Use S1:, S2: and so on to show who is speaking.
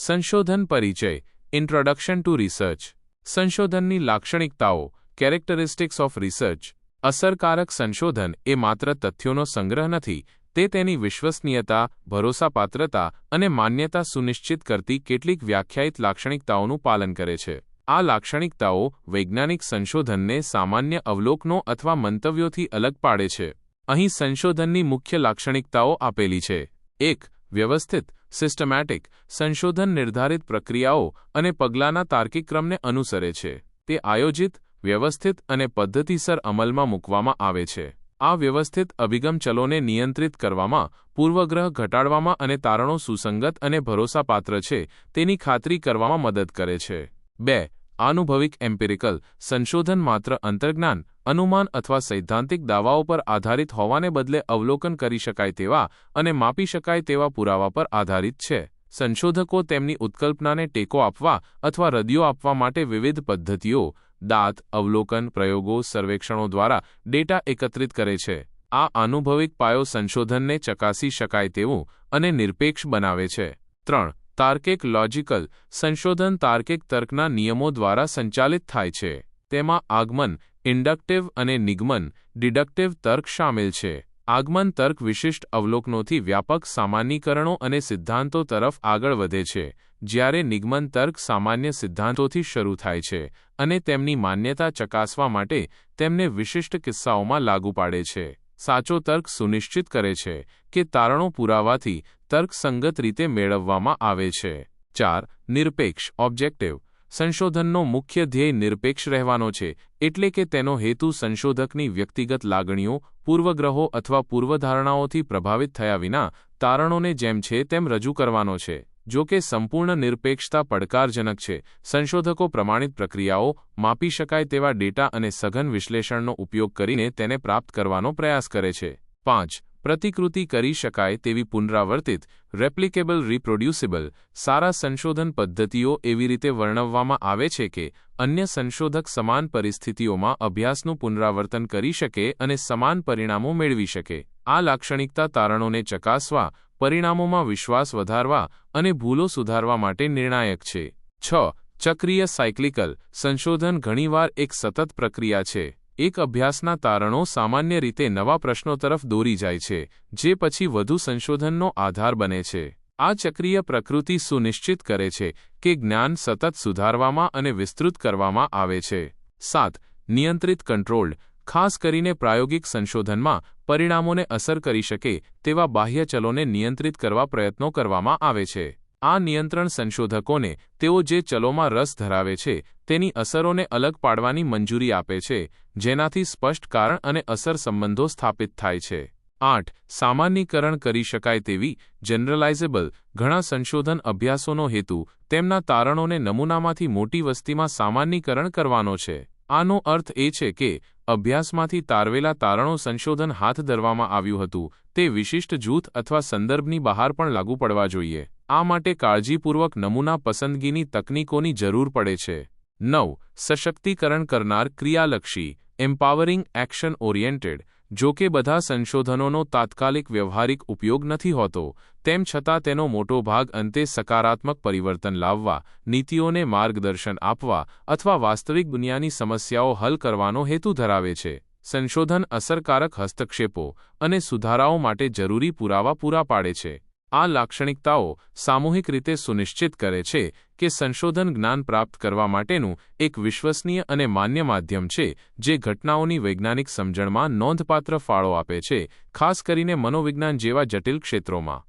S1: સંશોધન પરિચય introduction to research સંશોધનની લાક્ષણિકતાઓ કેરેક્ટરિસ્ટિક્સ ઓફ રિસર્ચ અસરકારક સંશોધન એ માત્ર તથ્યોનો સંગ્રહ નથી, તે તેની વિશ્વસનીયતા, ભરોસાપાત્રતા અને માન્યતા સુનિશ્ચિત કરતી કેટલીક વ્યાખ્યાયિત લાક્ષણિકતાઓનું પાલન કરે છે. આ લાક્ષણિકતાઓ વૈજ્ઞાનિક સંશોધનને સામાન્ય અવલોકનો અથવા મંતવ્યોથી અલગ પાડે છે. અહીં સંશોધનની મુખ્ય લાક્ષણિકતાઓ આપેલી છે. એક વ્યવસ્થિત સિસ્ટમેટિક સંશોધન નિર્ધારિત પ્રક્રિયાઓ અને પગલાંના તાર્કિક ક્રમને અનુસરે છે. તે આયોજિત, વ્યવસ્થિત અને પદ્ધતિસર અમલમાં મૂકવામાં આવે છે. આ વ્યવસ્થિત અભિગમ ચલોને નિયંત્રિત કરવામાં, પૂર્વગ્રહ ઘટાડવામાં અને તારણો સુસંગત અને ભરોસાપાત્ર છે, તેની ખાતરી કરવામાં મદદ કરે છે. બે આનુભવિક એમ્પિરિકલ સંશોધન માત્ર અંતર્જ્ઞાન, અનુમાન અથવા સૈદ્ધાંતિક દાવાઓ પર આધારિત હોવાને બદલે અવલોકન કરી શકાય તેવા અને માપી શકાય તેવા પુરાવા પર આધારિત છે. સંશોધકો તેમની ઉત્કલ્પનાને ટેકો આપવા અથવા રદિયો આપવા માટે વિવિધ પદ્ધતિઓ, દાંત, અવલોકન પ્રયોગો, સર્વેક્ષણો દ્વારા ડેટા એકત્રિત કરે છે. આ આનુભવિક પાયો સંશોધનને ચકાસી શકાય તેવું અને નિરપેક્ષ બનાવે છે. ત્રણ તાર્કિક લોજિકલ સંશોધન તાર્કિક તર્કના નિયમો દ્વારા સંચાલિત થાય છે. તેમાં આગમન, ઇન્ડક્ટિવ અને નિગમન, ડિડક્ટિવ તર્ક શામેલ છે. આગમન તર્ક વિશિષ્ટ અવલોકનોથી વ્યાપક સામાન્યીકરણો અને સિદ્ધાંતો તરફ આગળ વધે છે, જ્યારે નિગમન તર્ક સામાન્ય સિદ્ધાંતોથી શરૂ થાય છે અને તેમની માન્યતા ચકાસવા માટે તેમને વિશિષ્ટ કિસ્સાઓમાં લાગુ પાડે છે. સાચો તર્ક સુનિશ્ચિત કરે છે કે તારણો પુરાવાથી તર્કસંગત રીતે મેળવવામાં આવે છે. ચાર, નિરપેક્ષ ઓબ્જેક્ટિવ સંશોધનનો મુખ્ય ધ્યેય નિરપેક્ષ રહેવાનો છે, એટલે કે તેનો હેતુ સંશોધકની વ્યક્તિગત લાગણીઓ, પૂર્વગ્રહો અથવા પૂર્વધારણાઓથી પ્રભાવિત થયા વિના તારણોને જેમ છે તેમ રજૂ કરવાનો છે. જો કે સંપૂર્ણ નિરપેક્ષતા પડકારજનક છે. સંશોધકો પ્રમાણિત પ્રક્રિયાઓ માપી શકાય તેવા ડેટા અને સઘન વિશ્લેષણનો ઉપયોગ કરીને તેને પ્રાપ્ત કરવાનો પ્રયાસ કરે છે. પાંચ. પ્રતિકૃતિ કરી શકાય તેવી પુનરાવર્તિત રેપ્લિકેબલ રિપ્રોડ્યુસિબલ સારા સંશોધન પદ્ધતિઓ એવી રીતે વર્ણવવામાં આવે છે કે અન્ય સંશોધક સમાન પરિસ્થિતિઓમાં અભ્યાસનું પુનરાવર્તન કરી શકે અને સમાન પરિણામો મેળવી શકે. આ લાક્ષણિકતા તારણોને ચકાસવા પરિણામોમાં વિશ્વાસ વધારવા અને ભૂલો સુધારવા માટે નિર્ણાયક છે. છ, ચક્રીય સાયક્લિકલ સંશોધન ઘણીવાર એક સતત પ્રક્રિયા છે. એક અભ્યાસના તારણો સામાન્ય રીતે નવા પ્રશ્નો તરફ દોરી જાય છે, જે પછી વધુ સંશોધનનો આધાર બને છે. આ ચક્રીય પ્રકૃતિ સુનિશ્ચિત કરે છે કે જ્ઞાન સતત સુધારવામાં અને વિસ્તૃત કરવામાં આવે છે. સાત, નિયંત્રિત કંટ્રોલ્ડ ખાસ કરીને પ્રાયોગિક સંશોધનમાં પરિણામોને અસર કરી શકે તેવા બાહ્ય ચલોને નિયંત્રિત કરવા પ્રયત્નો કરવામાં આવે છે. આ નિયંત્રણ સંશોધકોને તેઓ જે ચલોમાં રસ ધરાવે છે, તેની અસરોને અલગ પાડવાની મંજૂરી આપે છે, જેનાથી સ્પષ્ટ કારણ અને અસર સંબંધો સ્થાપિત થાય છે. આઠ. સામાન્યીકરણ કરી શકાય તેવી જનરલાઇઝેબલ ઘણા સંશોધન અભ્યાસોનો હેતુ તેમના તારણોને નમૂનામાંથી મોટી વસ્તીમાં સામાન્યીકરણ કરવાનો છે. આનો અર્થ એ છે કે, અભ્યાસમાંથી તારવેલા તારણો સંશોધન હાથ ધરવામાં આવ્યું હતું, તે વિશિષ્ટ જૂથ અથવા સંદર્ભની બહાર પણ લાગુ પડવા જોઈએ. આ માટે કાળજીપૂર્વક નમૂના પસંદગીની તકનીકોની જરૂર પડે છે. નવ. સશક્તિકરણ કરનાર ક્રિયાલક્ષી એમ્પાવરિંગ એક્શન ઓરિએન્ટેડ જો કે બધા સંશોધનોનો તાત્કાલિક વ્યવહારિક ઉપયોગ નથી હોતો, તેમ છતાં તેનો મોટો ભાગ અંતે સકારાત્મક પરિવર્તન લાવવા, નીતિઓને માર્ગદર્શન આપવા અથવા વાસ્તવિક દુનિયાની સમસ્યાઓ હલ કરવાનો હેતુ ધરાવે છે. સંશોધન અસરકારક હસ્તક્ષેપો અને સુધારાઓ માટે જરૂરી પુરાવા પૂરા પાડે છે. આ લાક્ષણિકતાઓ સામૂહિક રીતે સુનિશ્ચિત કરે છે કે સંશોધન જ્ઞાન પ્રાપ્ત કરવા માટેનું એક વિશ્વસનીય અને માન્ય માધ્યમ છે જે ઘટનાઓની વૈજ્ઞાનિક સમજણમાં નોંધપાત્ર ફાળો આપે છે, ખાસ કરીને મનોવિજ્ઞાન જેવા જટિલ ક્ષેત્રોમાં.